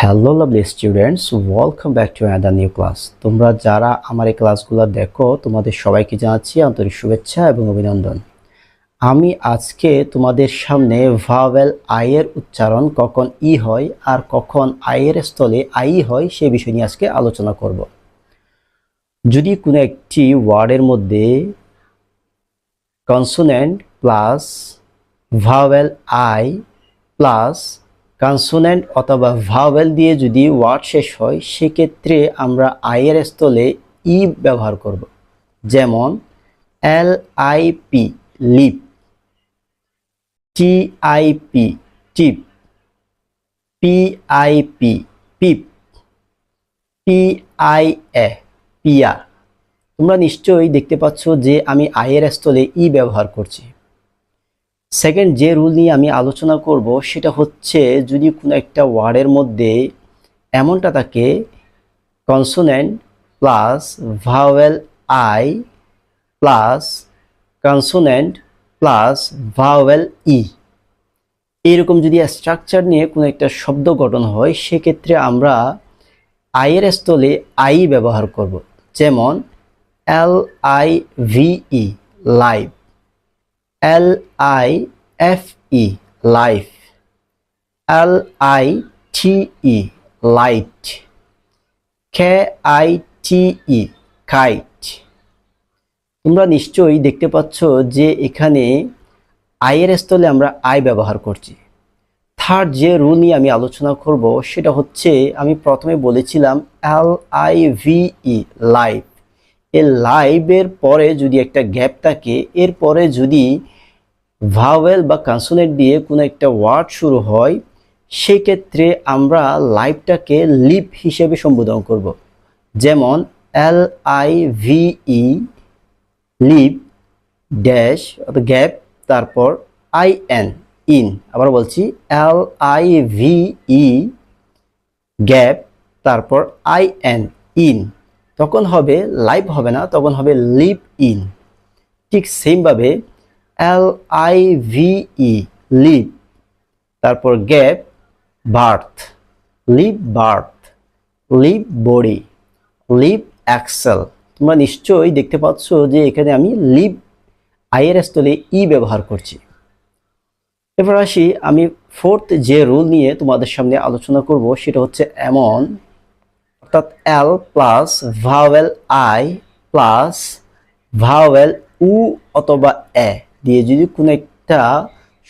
Hello lovely students welcome back to another new class তোমরা যারা আমার এই ক্লাসগুলো দেখো, তোমাদের সবাইকে জানাচ্ছি আন্তরিক শুভেচ্ছা এবং অভিনন্দন। আমি আজকে তোমাদের সামনে ভাওয়েল আইয়ের উচ্চারণ, কখন ই হয় আর কখন আইয়ের স্থলে আই হয় সে বিষয় নিয়ে আজকে আলোচনা করব। যদি কোনো একটি ওয়ার্ডের মধ্যে consonant plus vowel I plus consonant অথবা ভাওয়েল দিয়ে যদি ওয়ার্ড শেষ হয়, সেক্ষেত্রে আমরা আইয়ের স্থলে ই ব্যবহার করব। যেমন L I P lip T I P tip P I P pip P I A পিয়া তোমরা নিশ্চয়ই দেখতে পাচ্ছ যে আমি আইয়ের স্থলে ই ব্যবহার করছি। সেকেন্ড যে রুল নিয়ে আমি আলোচনা করব, সেটা হচ্ছে যদি কোনো একটা ওয়ার্ডের মধ্যে এমনটা থাকে consonant plus vowel I plus consonant plus vowel E এরকম যদি স্ট্রাকচার নিয়ে কোনো একটা শব্দ গঠন হয়, সেক্ষেত্রে আমরা আইয়ের স্থলে আই ব্যবহার করব। যেমন L I V E live L I F E life L I T E light K I T E kite তোমরা নিশ্চয়ই দেখতে পাচ্ছ যে এখানে আইয়ের স্থলে আমরা আই ব্যবহার করছি। থার্ড যে রুল নিয়ে আমি আলোচনা করব, সেটা হচ্ছে আমি প্রথমে বলেছিলাম L I V E live এ লাইভের পরে যদি একটা গ্যাপ থাকে, এরপরে যদি ভাওয়েল বা কনসোনেন্ট দিয়ে কোনো একটা ওয়ার্ড শুরু হয়, সেক্ষেত্রে আমরা লাইভটাকে লিপ হিসেবে সম্বোধন করব। যেমন L I V E lip, dash, অর্থাৎ গ্যাপ, তারপর আই এন ইন। আবার বলছি L I V E gap, তারপর আই এন ইন। তখন হবে, লাইভ হবে না, তখন হবে লিপ ইন। ঠিক সেমভাবে L I V E live তারপর gap birth live birth live body live axle তোমরা নিশ্চয়ই দেখতে পাচ্ছ যে এখানে আমি লিভ আইয়ের স্থলে ই ব্যবহার করছি। এবার আসি, আমি ফোর্থ যে রুল নিয়ে তোমাদের সামনে আলোচনা করব, সেটা হচ্ছে এমন। অর্থাৎ L plus vowel I plus vowel U অথবা এ দিয়ে যদি কোনো একটা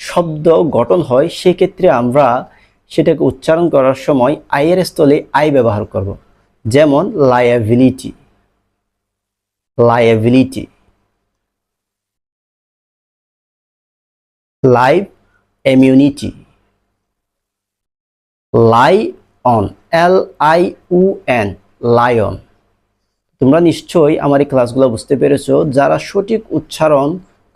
শব্দ গঠন হয়, সেক্ষেত্রে আমরা সেটাকে উচ্চারণ করার সময় আইয়ের স্থলে আই ব্যবহার করব। যেমন liability liability live immunity lie on L I U N lion তোমরা নিশ্চয়ই আমার এই ক্লাসগুলো বুঝতে পেরেছ। যারা সঠিক উচ্চারণ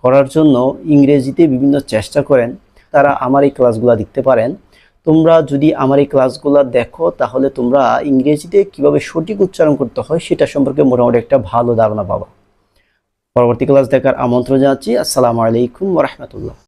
করার জন্য ইংরেজিতে বিভিন্ন চেষ্টা করেন, তারা আমার এই ক্লাসগুলো দেখতে পারেন। তোমরা যদি আমার এই ক্লাসগুলো দেখো, তাহলে তোমরা ইংরেজিতে কীভাবে সঠিক উচ্চারণ করতে হয় সেটা সম্পর্কে মোটামুটি একটা ভালো ধারণা পাবো। পরবর্তী ক্লাস দেখার আমন্ত্রণ জানাচ্ছি। আসসালামু আলাইকুম রহমতুল্লাহ।